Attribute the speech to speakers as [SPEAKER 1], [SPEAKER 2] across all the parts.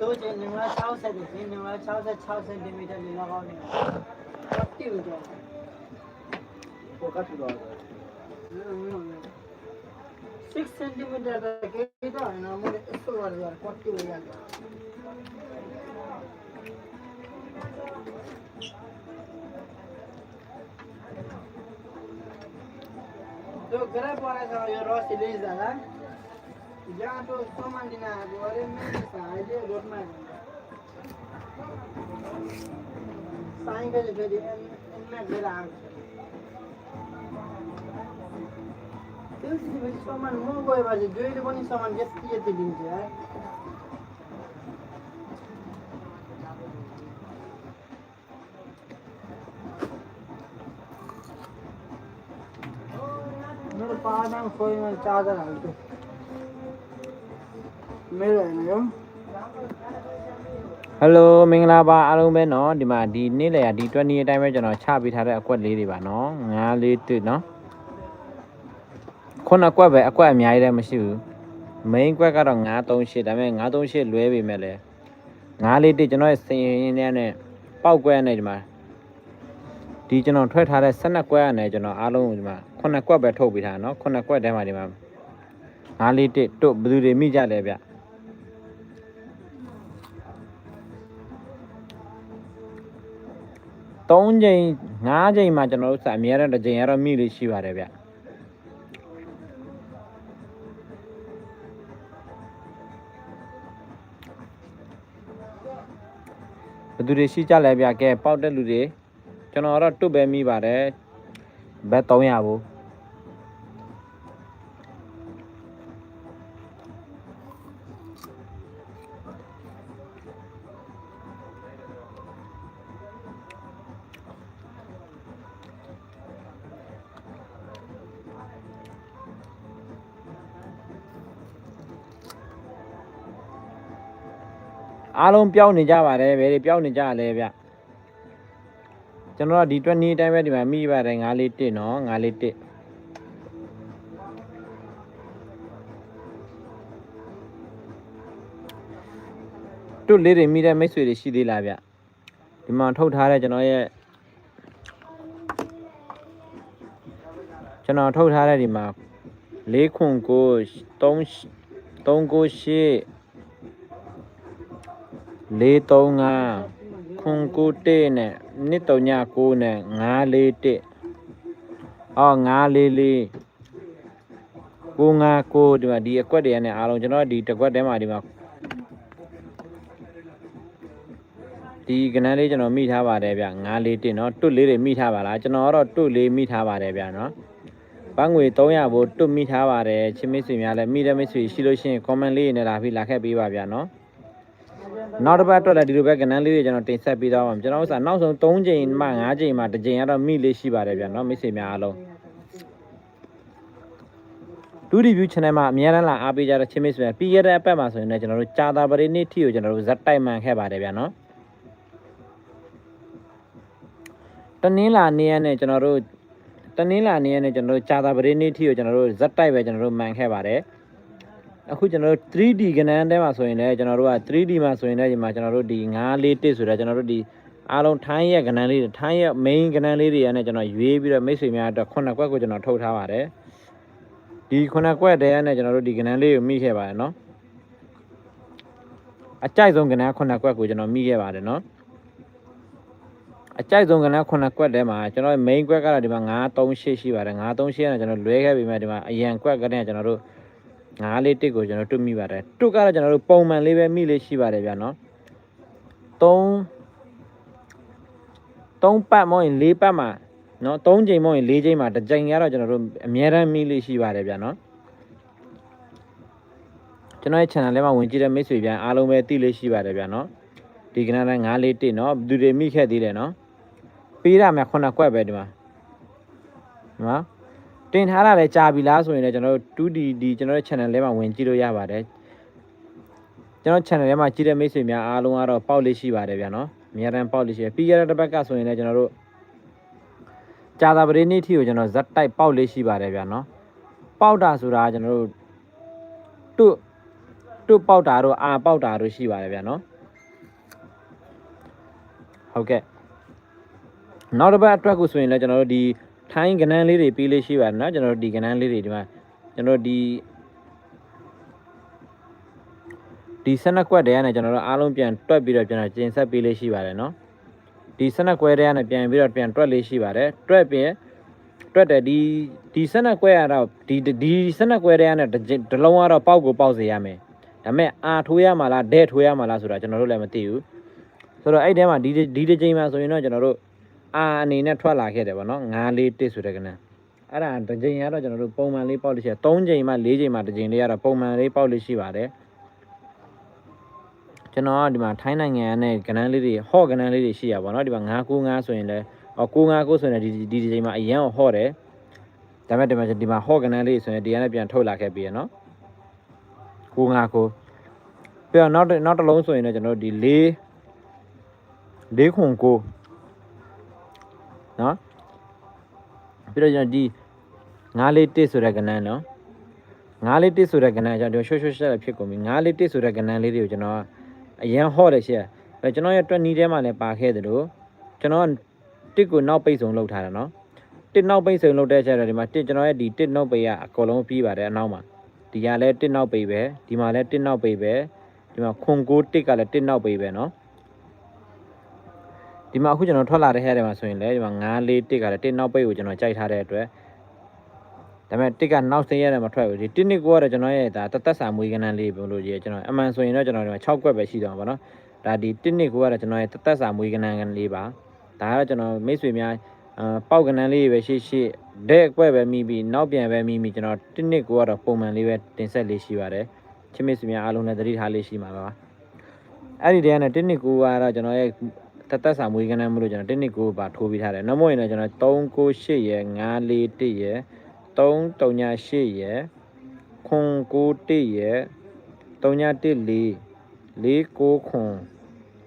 [SPEAKER 1] တိုးချင်နေမှာ60ဒီနေမှာ66စင်တီမီတာလေးလောက်အောင်နေတော့တိဦးတော့
[SPEAKER 2] ကိုကတ်ထူတော့
[SPEAKER 1] 6 Ya to soma dina gore me sa aje gorma. Sain ke jadi en bir saman mu boy var. Böyle bunu saman geçti yedi bince ya. Nur padan koyma çadır aldı. မေးလိုက်နော်
[SPEAKER 3] ဟယ်လိုမင်္ဂလာပါအားလုံးပဲเนาะဒီမှာဒီနေ့လေဒီ20အတိုင်းပဲကျွန်တော်ချပေးထားတဲ့အကွက်လေးတွေပါเนาะငါးလေးတွေ့เนาะခုနကွက်ပဲအကွက်အများကြီးလည်းမရှိဘူး main ကွက်ကတော့938ဒါပေမဲ့938လွဲပေမဲ့လည်း9လေးတွေ့ကျွန်တော်ရဲ့စင်ရင်နဲ့နဲ့ပောက်ကွက်နဲ့ဒီမှာဒီကျွန်တော်ထွက်ထားတဲ့12ကွက်နဲ့ကျွန်တော်အားလုံးဒီမှာခုနကွက်ပဲထုတ်ပေးထားเนาะခုနကွက်တဲမှာဒီမှာ9လေးတွေ့တို့ဘယ်သူတွေမိကြလဲဗျ 3ချိန်5ချိန်မှာကျွန်တော်တို့စအများရတစ်ချိန်ကတော့မိလေးရှိပါတယ်ဗျဘယ်သူတွေရှိကြလဲဗျကဲပေါက်တဲ့လူတွေကျွန်တော်ကတော့တွတ်ပဲမိပါတယ်ဘက်300ဘူး အားလုံးပျောက်နေကြပါတယ်ဘယ်တွေပျောက်နေကြလဲဗျကျွန်တော်ကဒီ20အတိုင်းပဲဒီမှာမိပါတယ်9လေး1နော်9လေး1တွတ်လေးတွေမိတဲ့မိတ်ဆွေတွေရှိသေးလားဗျဒီမှာထုတ်ထားတဲ့ကျွန်တော်ရဲ့ကျွန်တော်ထုတ်ထားတဲ့ဒီမှာ4ခွန်ကို3 3ကို8 435ခွန်ကိုတေးနဲ့နှစ်တုံည9နဲ့941အော်944 959ဒီမှာဒီအကွက်တွေနဲ့အားလုံးကျွန်တော်ဒီတစ်ကွက်ထဲမှာဒီမှာဒီကနန်းလေးကျွန်တော်မိထားပါတယ်ဗျ941เนาะတွတ်လေးတွေမိထားပါလားကျွန်တော်ကတော့တွတ်လေးမိထားပါတယ်ဗျเนาะပန်းငွေ300ဘို့တွတ်မိထားပါတယ်ချင်းမိတ်ဆွေများလည်းမိတဲ့မိတ်ဆွေရှိလို့ရှိရင် comment လေးနဲ့လာပြီးလာခဲ့ပေးပါဗျာเนาะ နောက်တစ်ပတ်အတွက်လည်းဒီလိုပဲကဏ္ဍလေးတွေကျွန်တော်တင်ဆက်ပေးသွားပါမယ်ကျွန်တော်ဥစ္စာနောက်ဆုံး3ချိန်မှ5ချိန်မှတစ်ချိန်ကတော့မိလေးရှိပါတယ်ဗျာနော်မိတ်ဆွေများအားလုံးဒူဒီဗီယူ channel မှာအများအားလာအားပေးကြတဲ့ချင်းမိတ်ဆွေများပြီးရတဲ့အပတ်မှာဆိုရင်လည်းကျွန်တော်တို့ကြာတာပရိနေ့ထီကိုကျွန်တော်တို့ဇက်တိုက်မှန်ခဲ့ပါတယ်ဗျာနော်တနင်္လာနေ့ရက်နဲ့ကျွန်တော်တို့တနင်္လာနေ့ရက်နဲ့ကျွန်တော်တို့ကြာတာပရိနေ့ထီကိုကျွန်တော်တို့ဇက်တိုက်ပဲကျွန်တော်တို့မှန်ခဲ့ပါတယ် အခုကျွန်တော်တို့ 3D ကဏ္ဍထဲမှာဆိုရင်လည်းကျွန်တော်တို့က 3D မှာဆိုရင်လည်းဒီမှာကျွန်တော်တို့ဒီ941ဆိုတော့ကျွန်တော်တို့ဒီအားလုံးထိုင်းရဲ့ကဏ္ဍလေးတွေထိုင်းရဲ့ main ကဏ္ဍလေးတွေနဲ့ကျွန်တော်ရွေးပြီးတော့မိတ်ဆွေများအတွက်ခုနှစ်ကွက်ကိုကျွန်တော်ထုတ်ထားပါတယ်ဒီခုနှစ်ကွက်တည်းနဲ့ကျွန်တော်တို့ဒီကဏ္ဍလေးကိုမိခဲ့ပါတယ်နော်အကြိုက်ဆုံးကဏ္ဍခုနှစ်ကွက်ကိုကျွန်တော်မိခဲ့ပါတယ်နော်အကြိုက်ဆုံးကဏ္ဍခုနှစ်ကွက်ထဲမှာကျွန်တော် main ကွက်ကတော့ဒီမှာ938ရှိပါတယ်938နဲ့ကျွန်တော်လွဲခဲ့ပြီးမှဒီမှာအရန်ကွက်ကတည်းကကျွန်တော်တို့ ငါးလေးတစ်ကိုကျွန်တော်တွတ်မိပါတယ်တွတ်ကတော့ကျွန်တော်တို့ပုံမှန်လေးပဲမိလေးရှိပါတယ်ဗျာနော်3 3ပတ်မောရင်4ပတ်မှာနော်3ချိန်မောရင်4ချိန်မှာတစ်ချိန်ကတော့ကျွန်တော်တို့အများရန်မိလေးရှိပါတယ်ဗျာနော်ကျွန်တော်ရဲ့ channel ထဲမှာဝင်ကြည့်တဲ့မိတ်ဆွေပြန်အားလုံးပဲသိလေးရှိပါတယ်ဗျာနော်ဒီကနေ့လည်း9လေးတစ်နော်ဘယ်သူတွေမိခဲ့သေးတယ်နော်ပေးရမယ်ခုနှစ်ကွက်ပဲဒီမှာဒီမှာ တင်ထားတာလည်းကြာပြီလားဆိုရင်လည်းကျွန်တော်တို့ 2D ဒီကျွန်တော်တို့ channel ထဲမှာဝင်ကြည့်လို့ရပါတယ်ကျွန်တော် channel ထဲမှာကြည့်တဲ့မိတ်ဆွေများအားလုံးကတော့ပေါက်လေးရှိပါတယ်ဗျာနော်အများတန်းပေါက်လေးရှိတယ်ပြီးရတဲ့တစ်ပတ်ကဆိုရင်လည်းကျွန်တော်တို့ကြာသာပရိနေ့ထီကိုကျွန်တော်ဇက်တိုက်ပေါက်လေးရှိပါတယ်ဗျာနော်ပေါက်တာဆိုတာကျွန်တော်တို့တွတ်တွတ်ပေါက်တာတို့အာပေါက်တာတို့ရှိပါတယ်ဗျာနော်ဟုတ်ကဲ့နောက်တစ်ပတ်အတွက်ကိုဆိုရင်လည်းကျွန်တော်တို့ဒီ ထိုင်းကနန်းလေးတွေပေးလေးရှိပါတယ်နော်ကျွန်တော်တို့ဒီကနန်းလေးတွေဒီမှာကျွန်တော်တို့ဒီဒီဆနက်ကွက်တည်းကနေကျွန်တော်တို့အားလုံးပြန်တွက်ပြီးတော့ကျွန်တော်ကျင်ဆက်ပေးလေးရှိပါတယ်နော်ဒီဆနက်ကွက်တည်းကနေပြန်ပြီးတော့ပြန်တွက်လေးရှိပါတယ်တွက်ပြီးတွက်တယ်ဒီဒီဆနက်ကွက်ကတော့ဒီဒီဆနက်ကွက်တည်းကနေတစ်လုံးကတော့ပေါက်ကိုပေါက်စေရမယ်ဒါပေမဲ့အာထိုးရမှာလားဒဲထိုးရမှာလားဆိုတာကျွန်တော်တို့လည်းမသိဘူးဆိုတော့အဲ့တဲမှာဒီဒီတစ်ချိန်မှာဆိုရင်တော့ကျွန်တော်တို့ အာအနေနဲ့ထွက်လာခဲ့တယ်ဗောနော်9လေးတစ်ဆိုတဲ့ကနန်းအဲ့ဒါတစ်ချိန်ကတော့ကျွန်တော်တို့ပုံမှန်လေးပေါက်လို့ရှိတယ်3ချိန်မှ4ချိန်မှတစ်ချိန်လေးကတော့ပုံမှန်လေးပေါက်လို့ရှိပါတယ်ကျွန်တော်ကဒီမှာထိုင်းနိုင်ငံနဲ့ကနန်းလေးတွေဟော့ကနန်းလေးတွေရှိရပါတော့ဒီမှာ995ဆိုရင်လည်းအော်959ဆိုရင်လည်းဒီဒီဒီချိန်မှာအရန်ကိုဟော့တယ်ဒါပေမဲ့ဒီမှာဒီမှာဟော့ကနန်းလေးဆိုရင်ဒီကနေ့ပြန်ထုတ်လာခဲ့ပြီရနော်959ပြီးတော့နောက်နောက်တစ်လုံးဆိုရင်လည်းကျွန်တော်တို့ဒီ4 4ခွ န်9နော်ပြီးတော့ကျွန်တော်ဒီ9လေး1ဆိုတဲ့ကနန်းနော်9လေး1ဆိုတဲ့ကနန်းကျွန်တော်ရွှွှွှွှရှက်ဖြစ်ကုန်ပြီ9လေး1ဆိုတဲ့ကနန်းလေးတွေကိုကျွန်တော်အရန်ဟော့တယ်ရှက်အဲကျွန်တော်ရဲ့တွက်နီးထဲမှာလည်းပါခဲ့တယ်လို့ကျွန်တော်တစ်ကိုနောက်ပိတ်ဆုံးလုပ်ထားတာနော်တစ်နောက်ပိတ်ဆုံးလုပ်တဲ့ချက်တော့ဒီမှာတစ်ကျွန်တော်ရဲ့ဒီတစ်နောက်ပိတ်ကအကုန်လုံးပြီးပါတယ်အနောက်မှာဒီကလည်းတစ်နောက်ပိတ်ပဲဒီမှာလည်းတစ်နောက်ပိတ်ပဲဒီမှာခွန်ကိုတစ်ကလည်းတစ်နောက်ပိတ်ပဲနော် ဒီမှာအခုကျွန်တော်ထွက်လာတဲ့ဟဲ့တွေမှာဆိုရင်လည်းဒီမှာ9လေးတစ်ကလည်းတစ်နောက်ပိတ်ကိုကျွန်တော်ကြိုက်ထားတဲ့အတွက်ဒါပေမဲ့တစ်ကနောက်စင်းရတယ်မထွက်ဘူးဒီတစ်နှစ်ကိုကတော့ကျွန်တော်ရဲ့ဒါတသက်စာမွေးကနန်းလေးပြောလို့ရကျွန်တော်အမှန်ဆိုရင်တော့ကျွန်တော်ဒီမှာ6ကွက်ပဲရှိတော့မှာပေါ့နော်ဒါဒီတစ်နှစ်ကိုကတော့ကျွန်တော်ရဲ့တသက်စာမွေးကနန်းလေးပါဒါကတော့ကျွန်တော်မိတ်ဆွေများအာပေါက်ကနန်းလေးပဲရှိရှိတဲ့အကွက်ပဲမိပြီးနောက်ပြန်ပဲမိပြီးကျွန်တော်တစ်နှစ်ကိုကတော့ပုံမှန်လေးပဲတင်ဆက်လေးရှိပါတယ်ချစ်မိတ်ဆွေများအားလုံးနဲ့သတိထားလေးရှိမှာပါအဲ့ဒီတည်းကနေတစ်နှစ်ကိုကတော့ကျွန်တော်ရဲ့ တသက်စာမွေးကနန်းမလို့ကျွန်တော်တစ်နှစ်ကိုပါထိုးပြီးထားတယ်နောက်မို့ရင်လည်းကျွန်တော်398ရယ်941ရယ်338ရယ်ခွန်91ရယ်314 49ခွန်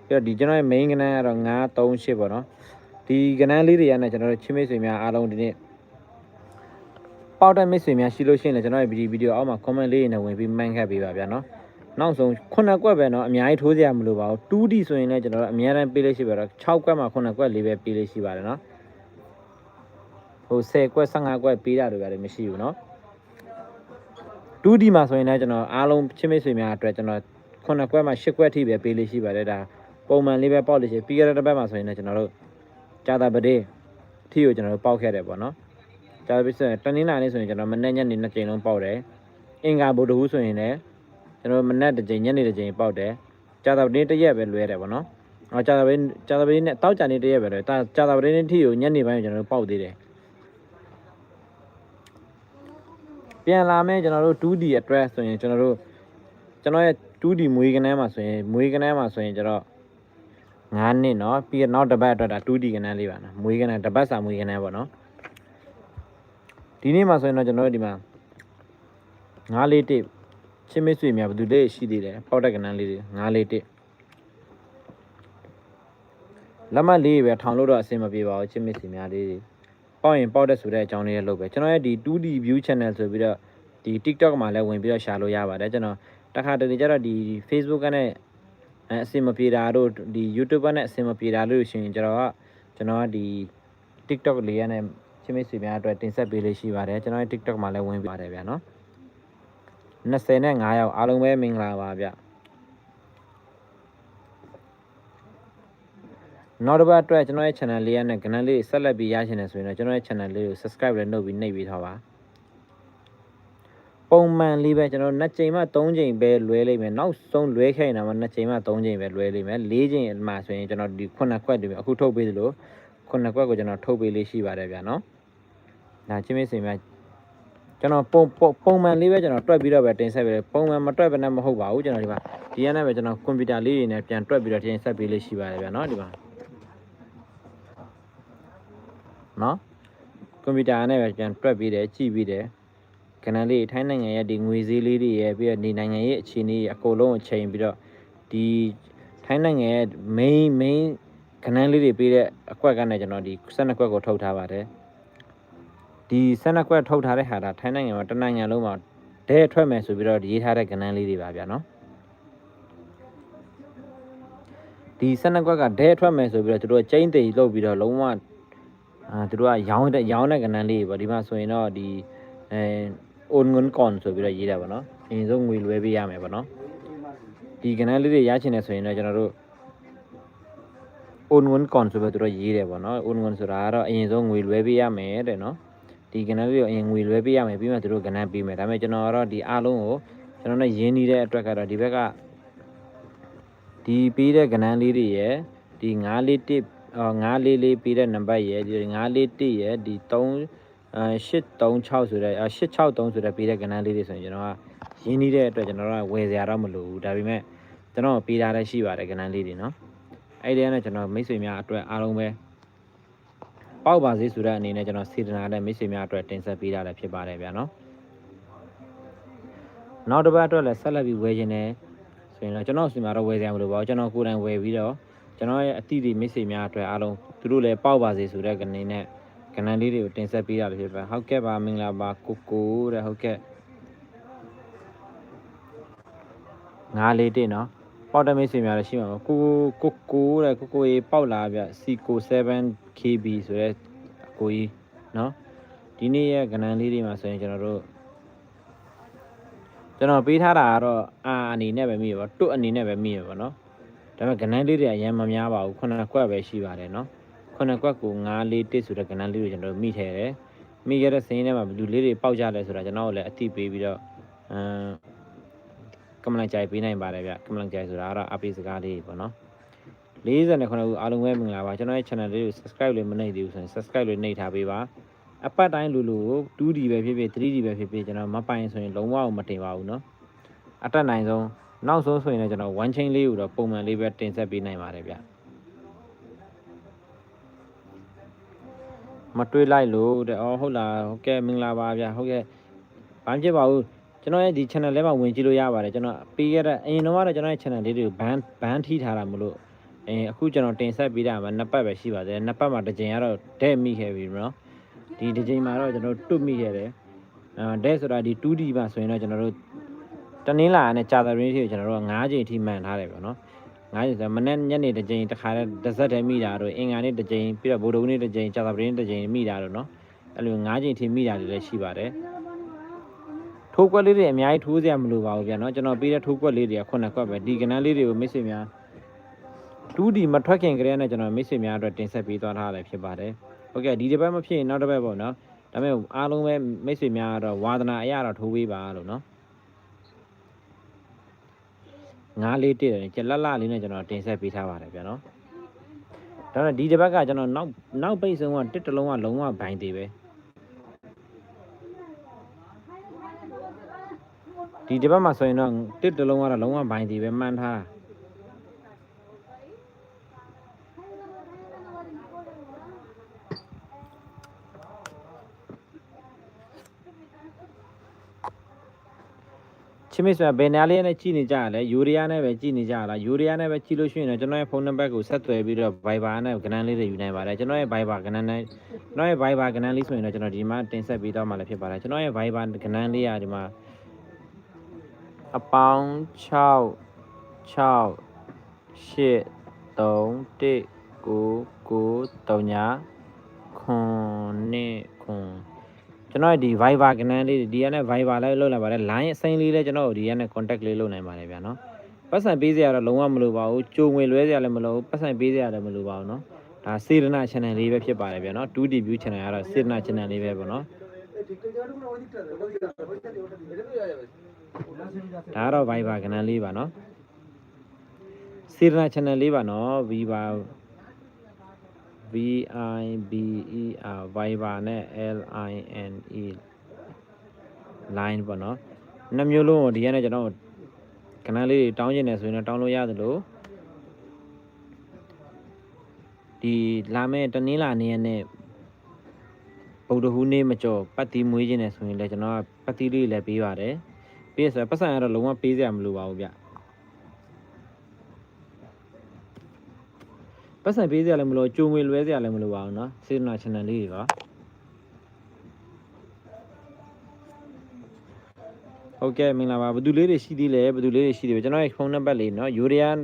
[SPEAKER 3] ပြီးတော့ဒီကျွန်တော်ရဲ့ main ကနန်းကတော့938ပေါ့နော်ဒီကနန်းလေးတွေကနဲ့ကျွန်တော်တို့ချင်းမိတ်ဆွေများအားလုံးဒီနေ့ပေါက်တဲ့မိတ်ဆွေများရှိလို့ရှိရင်လည်းကျွန်တော်ရဲ့ဗီဒီယိုအောက်မှာ comment လေးတွေနဲ့ဝင်ပြီးမှန်းခတ်ပေးပါဗျာနော် နောက်ဆုံးခုနှစ်ကွက်ပဲเนาะအများကြီးထိုးစရာမလိုပါဘူး 2D ဆိုရင်လည်းကျွန်တော်တို့အများတန်းပေးလို့ရှိပါတော့6ကွက်မှာခုနှစ်ကွက်လေးပဲပေးလို့ရှိပါတယ်เนาะဟို10ကွက်15ကွက်ပေးတာတွေပါတယ်မရှိဘူးเนาะ 2D မှာဆိုရင်လည်းကျွန်တော်အားလုံးချင်းမိတ်ဆွေများအတွက်ကျွန်တော်ခုနှစ်ကွက်မှာ10ကွက်အထိပဲပေးလို့ရှိပါတယ်ဒါပုံမှန်လေးပဲပေါက်လို့ရှိပြီးရတဲ့ဘက်မှာဆိုရင်လည်းကျွန်တော်တို့ကြာတာပဒေးအထိကိုကျွန်တော်တို့ပေါက်ခဲ့တယ်ပေါ့နော်ကြာတာပဒေးဆိုရင်တနင်္လာနေ့ဆိုရင်ကျွန်တော်မနေ့ညနေနှစ်ကြိမ်လုံးပေါက်တယ်အင်္ဂါဗုဒ္ဓဟူးဆိုရင်လည်း ကျွန်တော်မနေ့တစ်ကြိမ်ညနေတစ်ကြိမ်ပေါက်တယ်ကြာတာပဒေးတစ်ရက်ပဲလွဲတယ်ပေါ့နော်အော်ကြာတာပဒေးကြာတာပဒေးနဲ့တောက်ကြနေတစ်ရက်ပဲလွဲတာကြာတာပဒေးနေ့အထိကိုညနေပိုင်းကျွန်တော်တို့ပေါက်သေးတယ်ပြန်လာမယ်ကျွန်တော်တို့ 2D address ဆိုရင်ကျွန်တော်တို့ကျွန်တော်ရဲ့ 2D မွေးကနန်းမှာဆိုရင်မွေးကနန်းမှာဆိုရင်ကျွန်တော်9နှစ်เนาะပြီးတော့နောက်တစ်ပတ်အတွက်ဒါ 2D ကနန်းလေးပါနော်မွေးကနန်းတစ်ပတ်စာမွေးကနန်းပေါ့နော်ဒီနေ့မှာဆိုရင်တော့ကျွန်တော်တို့ဒီမှာ9လေးတစ် ချင်းမဆွေများဘယ်သူလေးရှိသေးတယ်ပေါက်တဲ့ကနန်းလေးတွေ9လေးတစ်လက်မလေးပဲထောင်လို့တော့အဆင်မပြေပါဘူးချင်းမဆွေများလေးတွေပေါက်ရင်ပေါက်တဲ့ဆိုတဲ့အကြောင်းလေးလုပ်ပဲကျွန်တော်ရဲ့ဒီ 2D view channel ဆိုပြီးတော့ဒီ TikTok မှာလည်းဝင်ပြီးတော့ရှာလို့ရပါတယ်ကျွန်တော်တခါတလေကျတော့ဒီ Facebook ကနဲ့အဲအဆင်မပြေတာတို့ဒီ YouTube နဲ့အဆင်မပြေတာလို့ရှိရင်ကျွန်တော်ကကျွန်တော်ကဒီ TikTok လေးရနဲ့ချင်းမိတ်ဆွေများအတွက်တင်ဆက်ပေးလေးရှိပါတယ်ကျွန်တော်ရဲ့ TikTok မှာလည်းဝင်ပါတယ်ဗျာနော် 20နဲ့5ယောက်အားလုံးပဲမင်္ဂလာပါဗျနောက်တစ်ပတ်အတွက်ကျွန်တော်ရဲ့ channel လေးရနဲ့ကဏ္ဍလေးဆက်လက်ပြီးရချင်တယ်ဆိုရင်တော့ကျွန်တော်ရဲ့ channel လေးကို subscribe လည်းလုပ်ပြီးနှိပ်ပြီးထားပါပုံမှန်လေးပဲကျွန်တော်နှစ်ချိန်မှ3ချိန်ပဲလွဲလိမ့်မယ်နောက်ဆုံးလွဲခဲ့ရင်တော့နှစ်ချိန်မှ3ချိန်ပဲလွဲလိမ့်မယ်4ချိန်မှဆိုရင်ကျွန်တော်ဒီခုနှစ်ခွက်တွေပဲအခုထုတ်ပေးသလိုခုနှစ်ခွက်ကိုကျွန်တော်ထုတ်ပေးလေးရှိပါတယ်ဗျာနော်ဒါချင်းမင်းစင်များ ကျွန်တော်ပုံပုံပုံမှန်လေးပဲကျွန်တော်တွက်ပြီးတော့ပဲတင်ဆက်ပေးတယ်ပုံမှန်မတွက်ဘဲနဲ့မဟုတ်ပါဘူးကျွန်တော်ဒီမှာဒီရနဲ့ပဲကျွန်တော်ကွန်ပျူတာလေးတွေနဲ့ပြန်တွက်ပြီးတော့တင်ဆက်ပေးလေးရှိပါတယ်ဗျာနော်ဒီမှာနော်ကွန်ပျူတာနဲ့ပဲပြန်တွက်ပြီးတယ်ကြည့်ပြီးတယ်ကဏ္ဍလေးထိုင်းနိုင်ငံရဲ့ဒီငွေစည်းလေးတွေရဲ့ပြီးတော့ဒီနိုင်ငံရဲ့အခြေအနေအကုန်လုံးအချိန်ပြီးတော့ဒီထိုင်းနိုင်ငံရဲ့ main main ကဏ္ဍလေးတွေပေးတဲ့အကွက်ကနေကျွန်တော်ဒီ12ကွက်ကိုထုတ်ထားပါတယ် ဒီ12ကွက်ထုတ်ထားတဲ့ဟာဒါထိုင်းနိုင်ငံမှာတနိုင်ငံလုံးမှာဒဲထွက်မယ်ဆိုပြီးတော့ရေးထားတဲ့ကဏ္ဍလေးတွေပါဗျာနော်ဒီ12ကွက်ကဒဲထွက်မယ်ဆိုပြီးတော့သူတို့ကျိန်းတေလုပ်ပြီးတော့လုံးဝအာသူတို့ကရောင်းတဲ့ရောင်းတဲ့ကဏ္ဍလေးတွေပေါ့ဒီမှာဆိုရင်တော့ဒီအဲ on gun con ဆိုပြီးတော့ရေးတာပေါ့နော်အရင်ဆုံးငွေလွှဲပေးရမယ်ပေါ့နော်ဒီကဏ္ဍလေးတွေရချင်တယ်ဆိုရင်တော့ကျွန်တော်တို့ on gun con ဆိုပြီးတော့သူတို့ရေးတယ်ပေါ့နော် on gun ဆိုတာကတော့အရင်ဆုံးငွေလွှဲပေးရမယ်တဲ့နော် ဒီကဏ္ဍလေးကိုအရင်ငွေလွှဲပေးရမယ်ပြီးမှသူတို့ကဏ္ဍပေးမယ်ဒါပေမဲ့ကျွန်တော်ကတော့ဒီအားလုံးကိုကျွန်တော်နဲ့ရင်းနှီးတဲ့အတွက်ကတော့ဒီဘက်ကဒီပေးတဲ့ကဏ္ဍလေးတွေရယ်ဒီ941အော်944ပေးတဲ့နံပါတ်ရယ်ဒီ941ရယ်ဒီ3အဲ836ဆိုတဲ့အဲ863ဆိုတဲ့ပေးတဲ့ကဏ္ဍလေးတွေဆိုရင်ကျွန်တော်ကရင်းနှီးတဲ့အတွက်ကျွန်တော်ကဝယ်စရာတော့မလိုဘူးဒါပေမဲ့ကျွန်တော်ပေးထားတဲ့ရှိပါတယ်ကဏ္ဍလေးတွေနော်အဲ့ဒီကနေကျွန်တော်မိတ်ဆွေများအတွက်အားလုံးပဲ ပေါက်ပါစေဆိုတဲ့အနေနဲ့ကျွန်တော်စေတနာနဲ့မိတ်ဆွေများအတွက်တင်ဆက်ပေးတာလည်းဖြစ်ပါတယ်ဗျာနော်နောက်တစ်ပတ်အတွက်လည်းဆက်လက်ပြီးဝယ်ခြင်းနဲ့ဆိုရင်တော့ကျွန်တော်စီမှာတော့ဝယ်စရာမလိုပါဘူးကျွန်တော်ကိုယ်တိုင်ဝယ်ပြီးတော့ကျွန်တော်ရဲ့အတိအကျမိတ်ဆွေများအတွက်အားလုံးသူတို့လည်းပေါက်ပါစေဆိုတဲ့ကနေနဲ့ကဏ္ဍလေးတွေကိုတင်ဆက်ပေးတာလည်းဖြစ်ပါဟုတ်ကဲ့ပါမင်္ဂလာပါကိုကိုတဲ့ဟုတ်ကဲ့ငါးလေးတင်နော် ပေါက်တဲ့မိတ်ဆွေများလည်းရှိမှာပါကိုကိုကိုတဲ့ကိုကိုရေးပေါက်လာဗျ C7KB ဆိုရဲအကိုကြီးเนาะဒီနေ့ရဲ့ကဏ္ဍလေးတွေမှာဆိုရင်ကျွန်တော်တို့ကျွန်တော်ပေးထားတာကတော့အာအနေနဲ့ပဲမိရပါတွတ်အနေနဲ့ပဲမိရပါเนาะဒါပေမဲ့ကဏ္ဍလေးတွေအရင်မများပါဘူးခုနှစ်ကွက်ပဲရှိပါတယ်เนาะခုနှစ်ကွက်ကို9 4 1ဆိုတဲ့ကဏ္ဍလေးတွေကျွန်တော်တို့မိထဲတယ်မိရတဲ့စင်းထဲမှာဘယ်လူလေးတွေပေါက်ကြလဲဆိုတာကျွန်တော်တို့လည်းအတိပေးပြီးတော့အမ် ကမ္လန်ကြိုင်ပေးနိုင်ပါတယ်ဗျကမ္လန်ကြိုင်ဆိုတာကတော့အပိစကားလေးပေါ့နော်49ခုအားလုံးပဲမင်္ဂလာပါကျွန်တော်ရဲ့ channel လေးကို subscribe လေးမနှိပ်သေးဘူးဆိုရင် subscribe လေးနှိပ်ထားပေးပါအပတ်တိုင်းလူလူကို 2D ပဲဖြစ်ဖြစ် 3D ပဲဖြစ်ဖြစ်ကျွန်တော်မပိုင်ဆိုရင်လုံးဝမတင်ပါဘူးเนาะအတက်နိုင်ဆုံးနောက်ဆုံးဆိုရင်လည်းကျွန်တော် one chain လေးကိုတော့ပုံမှန်လေးပဲတင်ဆက်ပေးနိုင်ပါတယ်ဗျမတွေးလိုက်လို့တဲ့အော်ဟုတ်လားဟုတ်ကဲ့မင်္ဂလာပါဗျဟုတ်ကဲ့ဘာမှဖြစ်ပါဘူး ကျွန်တော်ရဲ့ဒီ channel လေးမှာဝင်ကြည့်လို့ရပါတယ်ကျွန်တော်ပေးခဲ့တဲ့အရင်တော့ကတော့ကျွန်တော်ရဲ့ channel လေးတွေကို ban ban ထိထားတာမလို့အဲအခုကျွန်တော်တင်ဆက်ပေးတာမှာနှစ်ပတ်ပဲရှိပါတယ်နှစ်ပတ်မှာတစ်ကြိမ်ကတော့တဲ့မိခဲ့ပြီနော်ဒီတစ်ကြိမ်မှာတော့ကျွန်တော်တွတ်မိခဲ့တယ်အဲတဲ့ဆိုတာဒီ 2D မှာဆိုရင်တော့ကျွန်တော်တို့တနင်္လာနဲ့ကြာသပတေးထိကျွန်တော်တို့9ကြိမ်ထိမှန်ထားတယ်ပေါ့နော်9ကြိမ်ဆိုမနေ့ညနေတစ်ကြိမ်တစ်ခါတည်းတစ်ဆက်တည်းမိတာတို့အင်္ဂါနေ့တစ်ကြိမ်ပြီးတော့ဗုဒ္ဓဟူးနေ့တစ်ကြိမ်ကြာသပတေးနေ့တစ်ကြိမ်မိတာတို့နော်အဲ့လို9ကြိမ်ထိမိတာတွေလည်းရှိပါတယ် ထိုးကွက်လေးတွေအများကြီးထိုးစရာမလိုပါဘူးဗျာနော်ကျွန်တော်ပေးတဲ့ထိုးကွက်လေးတွေကခုနှစ်ကွက်ပဲဒီကနန်းလေးတွေကိုမိတ်ဆွေများဒူးဒီမထွက်ခင်ကလေးနဲ့ကျွန်တော်မိတ်ဆွေများအတွက်တင်ဆက်ပေးသွားထားရဖြစ်ပါတယ်ဟုတ်ကဲ့ဒီတစ်ပတ်မဖြစ်ရင်နောက်တစ်ပတ်ပေါ့နော်ဒါပေမဲ့အားလုံးပဲမိတ်ဆွေများတော့ဝါသနာအရတော့ထိုးပေးပါလို့နော်ငါးလေးတည့်တယ်ကြက်လက်လလေးနဲ့ကျွန်တော်တင်ဆက်ပေးထားပါတယ်ဗျာနော်ဒါတော့ဒီတစ်ပတ်ကကျွန်တော်နောက်နောက်ပိတ်ဆုံးကတစ်တလုံးကလုံးဝဘိုင်သေးပဲ ဒီတစ်ပတ်မှာဆိုရင်တော့တစ်တစ်လုံးကတော့လုံးဝဘိုင်းဒီပဲမှန်းထားတာချစ်မိတ်ဆွေဘယ်နာလေးနဲ့ကြည်နေကြရလဲယူရီးယားနဲ့ပဲကြည်နေကြရလားယူရီးယားနဲ့ပဲကြည်လို့ရှိရင်တော့ကျွန်တော်ရဲ့ဖုန်းနံပါတ်ကိုဆက်သွယ်ပြီးတော့ Viber နဲ့ကဏ္ဍလေးတွေယူနိုင်ပါတယ်ကျွန်တော်ရဲ့ Viber ကဏ္ဍနဲ့ကျွန်တော်ရဲ့ Viber ကဏ္ဍလေးဆိုရင်တော့ကျွန်တော်ဒီမှာတင်ဆက်ပေးတော့မှလည်းဖြစ်ပါတယ်ကျွန်တော်ရဲ့ Viber ကဏ္ဍလေးကဒီမှာ အပေါင်း6 6 8 3 1 9 9 3ညာခွန်နှစ်ခွန်ကျွန်တော်ဒီ Viber ကနန်းလေးဒီကနေ့ Viber လေးလုပ်လာပါတယ် line အစိမ်းလေးလည်းကျွန်တော်ဒီကနေ့ contact လေးလုပ်နိုင်ပါတယ်ဗျာနော်ပတ်စံပေးစရာတော့လုံးဝမလိုပါဘူးကြိုငွေလွှဲစရာလည်းမလိုဘူးပတ်စံပေးစရာလည်းမလိုပါဘူးနော်ဒါစေရနာ channel လေးပဲဖြစ်ပါတယ်ဗျာနော် 2D view channel ကတော့စေရနာ channel လေးပဲပေါ့နော် ဒါကတော့ Viber ကဏ္ဍလေးပါနော်စေရနာ channel လေးပါနော် Viber V I B E R Viber နဲ့ L I N E line ပေါ့နော်နှစ်မျိုးလုံးကိုဒီကနေ့ကျွန်တော်ကဏ္ဍလေးတွေတောင်းကျင်တယ်ဆိုရင်တော့တောင်းလို့ရသလိုဒီလာမယ့်တနင်္လာနေ့ရက်နဲ့ဗုဒ္ဓဟူးနေ့မကျော်ပတ်တီးမွေးခြင်းတယ်ဆိုရင်လည်းကျွန်တော်ကပတ်တီးလေးလည်းပေးပါတယ် ပေးရဆိုပတ်စံကတော့လုံးဝပေးစရာမလိုပါဘူးဗျပတ်စံပေးစရာလည်းမလိုကြုံငွေလွဲစရာလည်းမလိုပါဘူးเนาะစေတနာ channel လေးတွေပါဟုတ်ကဲ့မင်္ဂလာပါဘယ်သူလေးတွေရှိသေးလဲဘယ်သူလေးတွေရှိသေးလဲကျွန်တော်ရဲ့ဖုန်းနံပါတ်လေးเนาะယူရီးယား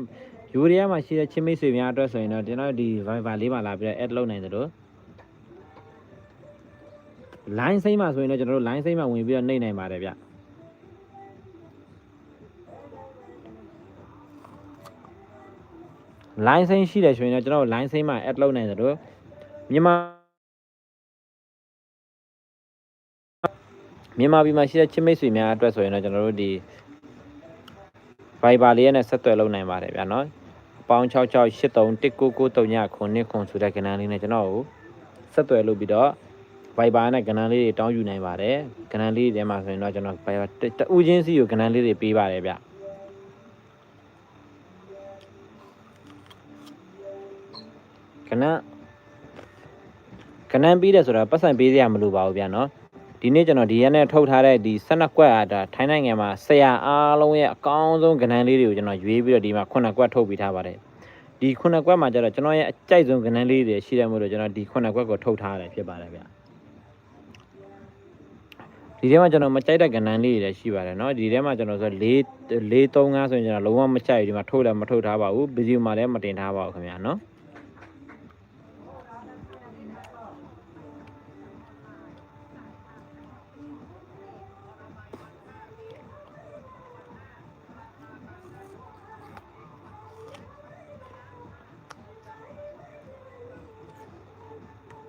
[SPEAKER 3] ယူရီးယားမှာရှိတဲ့ချင်းမိတ်ဆွေများအတွက်ဆိုရင်တော့ကျွန်တော်ဒီ Viber လေးမှာလာပြီးတော့ add လုပ်နိုင်တယ်လို့ line စိမ့်မှာဆိုရင်တော့ကျွန်တော်တို့ line စိမ့်မှာဝင်ပြီးတော့နှိပ်နိုင်ပါတယ်ဗျ line စိမ့်ရှိတယ်ဆိုရင်တော့ကျွန်တော်တို့ line စိမ့်မှာ add လုပ်နိုင်တယ်လို့မြန်မာမြန်မာပြည်မှာရှိတဲ့ချင်းမိတ်ဆွေများအတွက်ဆိုရင်တော့ကျွန်တော်တို့ဒီ Viber လေးနဲ့ဆက်သွယ်လုပ်နိုင်ပါတယ်ဗျာနော်အပေါင်း66831993ခုနှစ်ခုဆိုတဲ့ကဏ္ဍလေးနဲ့ကျွန်တော်ကိုဆက်သွယ်လုပ်ပြီးတော့ Viber နဲ့ကဏ္ဍလေးတွေတောင်းယူနိုင်ပါတယ်ကဏ္ဍလေးတွေထဲမှာဆိုရင်တော့ကျွန်တော် Viber တတဦးချင်းစီကိုကဏ္ဍလေးတွေပေးပါတယ်ဗျ ဏ္ဍကဏ္ဍပေးတယ်ဆိုတာပတ်စံပေးစရာမလိုပါဘူးဗျာနော် ဒီနေ့ကျွန်တော်ဒီရက်နဲ့ထုတ်ထားတဲ့ဒီ12ကွက်အားဒါထိုင်းနိုင်ငံမှာဆရာအားလုံးရဲ့အကောင်းဆုံးကဏ္ဍလေးတွေကိုကျွန်တော်ရွေးပြီးတော့ဒီမှာ9ကွက်ထုတ်ပြီးထားပါတယ်ဒီ9ကွက်မှာကျတော့ကျွန်တော်ရဲ့အကြိုက်ဆုံးကဏ္ဍလေးတွေရှိတယ်မို့လို့ကျွန်တော်ဒီ9ကွက်ကိုထုတ်ထားရတယ်ဖြစ်ပါတယ်ဗျဒီထဲမှာကျွန်တော်မကြိုက်တဲ့ကဏ္ဍလေးတွေလည်းရှိပါတယ်เนาะဒီထဲမှာကျွန်တော်ဆို4 4 3 5ဆိုရင်ကျွန်တော်လုံးဝမကြိုက်ဘူးဒီမှာထုတ်လည်းမထုတ်ထားပါဘူးဗီဒီယိုမှာလည်းမတင်ထားပါဘူးခင်ဗျာเนาะ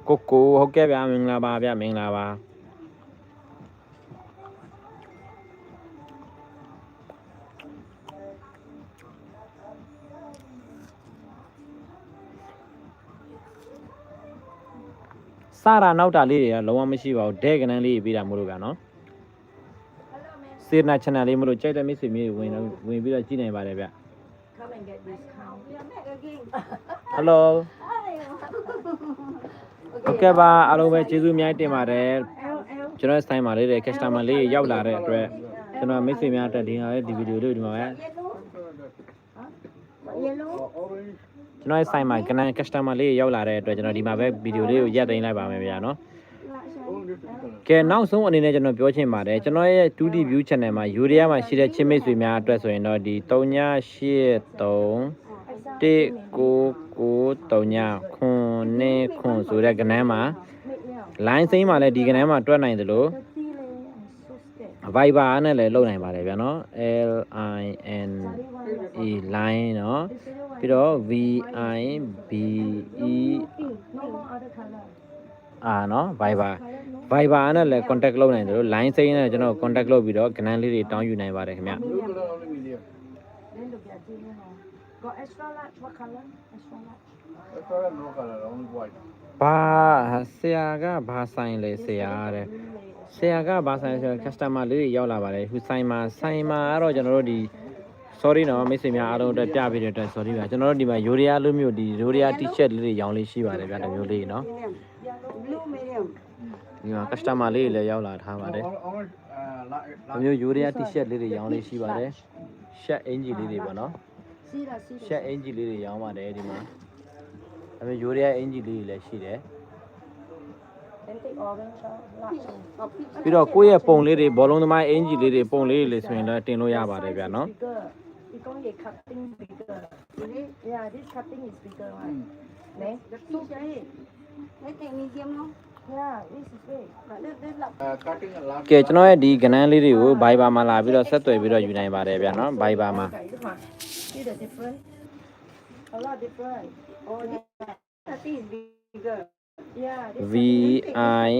[SPEAKER 3] ကိုကိုဟုတ်ကဲ့ဗျာမင်္ဂလာပါဗျာမင်္ဂလာပါစရာနောက်တာလေးတွေကလုံးဝမရှိပါဘူးဒဲကနန်းလေးပြီးတာမို့လို့ဗျာနော်စေနာ channel လေးမလို့ကြိုက်တဲ့မိတ်ဆွေမျိုးတွေဝင်တော့ဝင်ပြီးတော့ကြည့်နိုင်ပါတယ်ဗျ
[SPEAKER 4] Come and get discount.
[SPEAKER 1] Yeah, back again.
[SPEAKER 3] Hello ဟုတ်ကဲ့ပါအားလုံးပဲကျေးဇူးအများကြီးတင်ပါတယ်
[SPEAKER 4] L L
[SPEAKER 3] ကျွန်တော်ဆိုင်မှာလေးတဲ့ customer လေးရောက်လာတဲ့အတွက်ကျွန်တော်မိတ်ဆွေများအတွက်ဒီဟာလေးဒီဗီဒီယိုလေးဒီမှာပဲ
[SPEAKER 4] yellow.
[SPEAKER 2] orange
[SPEAKER 3] ကျွန်တော်ရဲ့ဆိုင်မှာကနန် customer လေးရောက်လာတဲ့အတွက်ကျွန်တော်ဒီမှာပဲဗီဒီယိုလေးကိုရပ်သိမ်းလိုက်ပါမယ်ဗျာနော်
[SPEAKER 2] orange different color
[SPEAKER 3] ကဲနောက်ဆုံးအနေနဲ့ကျွန်တော်ပြောချင်ပါတယ်ကျွန်တော်ရဲ့ 2D view channel မှာယူရီးယားမှာရှိတဲ့ချင်းမိတ်ဆွေများအတွက်ဆိုရင်တော့ဒီ3983 1993ခွ န်နဲ့ခွန်ဆိုတဲ့ကဏ္ဍမှာ
[SPEAKER 4] Make now.
[SPEAKER 3] line စိမ်းမှာလည်းဒီကဏ္ဍမှာတွက်နိုင်တယ်လို့
[SPEAKER 4] Thirty leh. I'm so scared.
[SPEAKER 3] Viber နဲ့လည်းလုပ်နိုင်ပါတယ်ဗျာနော် L I N E line เนาะ
[SPEAKER 4] Is there one?
[SPEAKER 3] ပြီးတော့ V I B E
[SPEAKER 4] Pink. No more other color.
[SPEAKER 3] R เนาะ Viber
[SPEAKER 4] Color no.
[SPEAKER 3] Viber နဲ့လည်း contact လုပ်နိုင်တယ်လို့ line စိမ်းနဲ့ကျွန်တော် contact လုပ်ပြီးတော့ကဏ္ဍလေးတွေတောင်းယူနိုင်ပါတယ်ခင်ဗျ
[SPEAKER 2] blue color only medium
[SPEAKER 4] Then look at this one. Got extra large. What color? Extra large.
[SPEAKER 2] that's color no color only white
[SPEAKER 3] ဘာဆရာကဘာဆိုင်လဲဆရာတဲ့
[SPEAKER 4] Blue leh.
[SPEAKER 3] ဆရာကဘာဆိုင်လဲဆိုတော့ customer လေးတွေရောက်လာပါတယ်ခုဆိုင်မှာဆိုင်မှာကတော့ကျွန်တော်တို့ဒီ sorry နော်မိတ်ဆွေများအားလုံးအတွက်ပြပေးတဲ့အတွက် sorry ပါကျွန်တော်တို့ဒီမှာ Yoria လိုမျိုးဒီ Yoria t-shirt လေးတွေရောင်းလေးရှိပါတယ်ဗျာတမျိုးလေးနော်
[SPEAKER 1] Blue medium.
[SPEAKER 3] ဒီမှာ customer လေးတွေလည်းရောက်လာထားပါတယ်
[SPEAKER 2] Or- orange uh, light
[SPEAKER 3] အမျိုး Yoria t-shirt လေးတွေရောင်းလေးရှိပါတယ် shirt အင်ဂျီလေးတွေပေါ့နော်
[SPEAKER 4] See that? See that?
[SPEAKER 3] shirt အင်ဂျီလေးတွေရောင်းပါတယ်ဒီမှာအမျိုး Yoria အင်ဂျီလေးတွေလည်းရှိတယ်
[SPEAKER 4] Then take orange. uh, Large.
[SPEAKER 1] Oh, peach.
[SPEAKER 3] ပြီးတော့ကိုယ့်ရဲ့ပုံလေးတွေဘောလုံးသမားအင်ဂျီလေးတွေပုံလေးတွေလည်းဆိုရင်လည်းတင်လို့ရပါတယ်ဗျာနော်
[SPEAKER 4] Bigger. Because the cutting bigger.
[SPEAKER 1] Really?
[SPEAKER 4] Yeah, this cutting is bigger one. Ne?
[SPEAKER 1] The peach, right? Let's take medium, no?
[SPEAKER 4] Yeah, this is big.
[SPEAKER 1] But this, this like
[SPEAKER 2] uh, cutting a large
[SPEAKER 3] ကဲကျွန်တော်ရဲ့ဒီကဏ္ဍလေးတွေကို Viber မှာလာပြီးတော့ဆက်သွယ်ပြီးတော့ယူနိုင်ပါတယ်ဗျာနော် Viber မှာ
[SPEAKER 4] See the difference? A lot different.
[SPEAKER 1] Oh, this I think is bigger.
[SPEAKER 4] Yeah. this
[SPEAKER 3] V I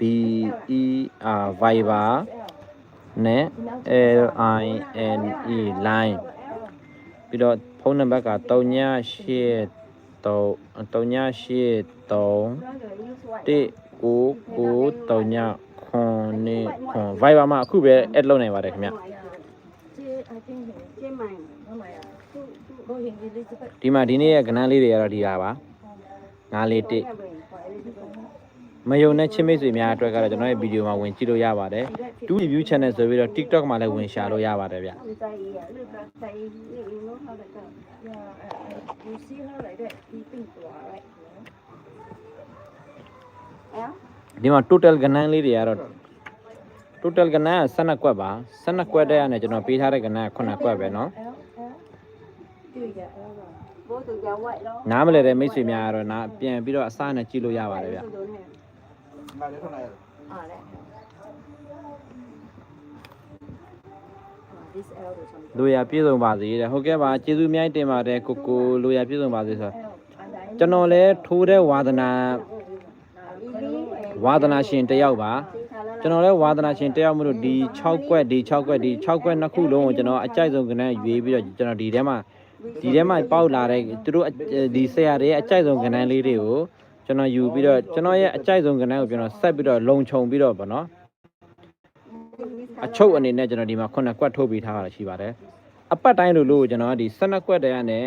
[SPEAKER 3] B E R Viber နဲ့ L I N E line ပြီးတော့ဖုန်းနံပါတ်က3983 3983 1993ခွန်နေခွန် Viber မှာအခုပဲ add လုပ်နိုင်ပါတယ်ခင်ဗျ
[SPEAKER 4] J, I think
[SPEAKER 1] Trên mày.
[SPEAKER 4] oh my god. Go in Elizabeth.
[SPEAKER 3] ဒီမှာဒီနေ့ရဲ့ကဏ္ဍလေးတွေကတော့ဒီဟာပါ941
[SPEAKER 1] Nhà mình, khỏi Elizabeth.
[SPEAKER 3] မယုံတဲ့ချင်းမိတ်ဆွေများအတွက်ကတော့ကျွန်တော်ရဲ့ဗီဒီယိုမှာဝင်ကြည့်လို့ရပါတယ်2 review channel ဆိုပြီးတော့ TikTok မှာလည်းဝင်ရှာလို့ရပါတယ်ဗျ ဒီမှာ total ကဏ္ဍလေးတွေကတော့ total ကဏ္ဍက12ကွက်ပါ12ကွက်တဲ့ကနေကျွန်တော်ပေးထားတဲ့ကဏ္ဍက9ကွက်ပဲเนาะ
[SPEAKER 4] L, L. တွေ့ရအဲ့ဒါ
[SPEAKER 5] ဘိုးသူကြောက်ဝိုက်တော့
[SPEAKER 3] နားမလဲတဲ့မိတ်ဆွေများကတော့နားပြန်ပြီးတော့အစားနဲ့ကြည့်လို့ရပါတယ်ဗျ
[SPEAKER 2] ငါလည်းထွက်လာရတယ်
[SPEAKER 5] အားလေ
[SPEAKER 4] this L တို့ဆုံး
[SPEAKER 3] လိုရပြည့်စုံပါစေတဲ့ဟုတ်ကဲ့ပါကျေးဇူးအများကြီးတင်ပါတယ်ကိုကိုလိုရပြည့်စုံပါစေဆိုတော့ ကျွန်တော်လည်းထိုးတဲ့ဝါသနာ ဝါသနာရှင်တစ်ယောက်ပါကျွန်တော်လည်းဝါသနာရှင်တစ်ယောက်မလို့ဒီ6ကွက်ဒီ6ကွက်ဒီ6ကွက်နှစ်ခုလုံးကိုကျွန်တော်အကြိုက်ဆုံးကဏ္ဍရွေးပြီးတော့ကျွန်တော်ဒီထဲမှာဒီထဲမှာပေါက်လာတဲ့သူတို့ဒီဆရာတွေရဲ့အကြိုက်ဆုံးကဏ္ဍလေးတွေကိုကျွန်တော်ယူပြီးတော့ကျွန်တော်ရဲ့အကြိုက်ဆုံးကဏ္ဍကိုကျွန်တော်ဆက်ပြီးတော့လုံခြုံပြီးတော့ဗောနော်အချုပ်အနေနဲ့ကျွန်တော်ဒီမှာ9ကွက်ထုတ်ပြီးထားတာရှိပါတယ်အပတ်တိုင်းလိုလို့ကျွန်တော်ကဒီ12ကွက်တည်းကနေ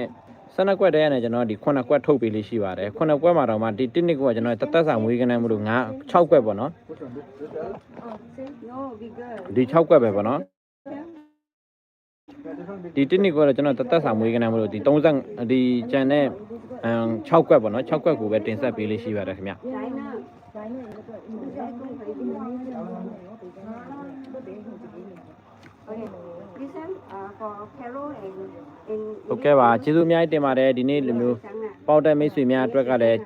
[SPEAKER 3] ဆနက်ကွက်တည်းကနေကျွန်တော်ဒီခုနှစ်ကွက်ထုတ်ပေးလေးရှိပါတယ်ခုနှစ်ကွက်မှာတော့မှဒီတစ်နှစ်ကကျွန်တော်တသက်စာမွေးကန်းမှုလို့9 6ကွက်ပေါ့နော်
[SPEAKER 2] Which one? This, this L?
[SPEAKER 5] no bigger
[SPEAKER 3] ဒီ6ကွက်ပဲပေါ့နော်
[SPEAKER 2] Yeah, this one big.
[SPEAKER 3] ဒီတစ်နှစ်ကတော့ကျွန်တော်တသက်စာမွေးကန်းမှုလို့ဒီ30ဒီကျန်တဲ့အမ်6ကွက်ပေါ့နော်6ကွက်ကိုပဲတင်ဆက်ပေးလေးရှိပါတယ်ခင်ဗျ
[SPEAKER 5] China
[SPEAKER 4] ဒါနဲ့တော့
[SPEAKER 5] okay listen uh, for Carol and in
[SPEAKER 3] ဟုတ်ကဲ့ပါကျေးဇူးအများကြီးတင်ပါတယ်ဒီနေ့လိုမျိုးပေါက်တဲ့မိတ်ဆွေများအတွက်ကလည်း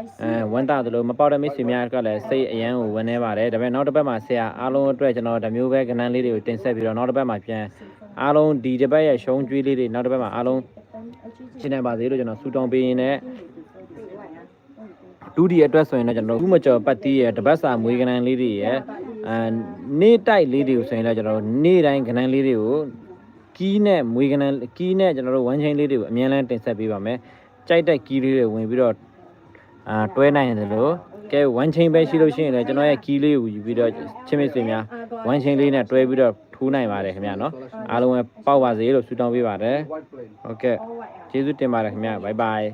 [SPEAKER 4] I
[SPEAKER 3] အဲ
[SPEAKER 4] see
[SPEAKER 3] ဝမ်းတာသလိုမပေါက်တဲ့မိတ်ဆွေများကလည်းစိတ်အယမ်းကိုဝန်းနေပါတယ်ဒါပေမဲ့နောက်တစ်ပတ်မှာဆရာအားလုံးအတွက်ကျွန်တော်ဒါမျိုးပဲကဏ္ဍလေးတွေကိုတင်ဆက်ပြီးတော့နောက်တစ်ပတ်မှာပြန်အားလုံးဒီတစ်ပတ်ရဲ့ရှုံးကြွေးလေးတွေနောက်တစ်ပတ်မှာအားလုံးရှင်းနေပါစေလို့ကျွန်တော်ဆုတောင်းပေးရင်းနဲ့ဒုတိယအတွက်ဆိုရင်တော့ကျွန်တော်တို့ဥမကျော်ပတ်တီးရဲ့တပတ်စာမွေးကဏ္ဍလေးတွေရဲ့ အဲနေ့တိုက်လေးတွေကိုဆိုရင်လည်းကျွန်တော်တို့နေ့တိုင်းကဏ္ဍလေးတွေကိုကီးနဲ့မွေးကဏ္ဍကီးနဲ့ကျွန်တော်တို့ဝမ်းချင်းလေးတွေကိုအများအားတင်ဆက်ပေးပါမယ်ကြိုက်တဲ့ကီးလေးတွေဝင်ပြီးတော့အာတွဲနိုင်တယ်လို့ကဲဝမ်ချင်းပဲရှိလို့ရှိရင်လည်းကျွန်တော်ရဲ့ကီးလေးကိုယူပြီးတော့ချင်းမစ်ဆွေများဝမ်ချင်းလေးနဲ့တွဲပြီးတော့ထိုးနိုင်ပါတယ်ခင်ဗျာနော်အားလုံးပဲပေါက်ပါစေလို့ဆုတောင်းပေးပါတယ်
[SPEAKER 2] White plane.
[SPEAKER 3] ဟုတ်ကဲ့ကျေးဇူးတင်ပါတယ်ခင်ဗျာဘိုင်ဘိုင်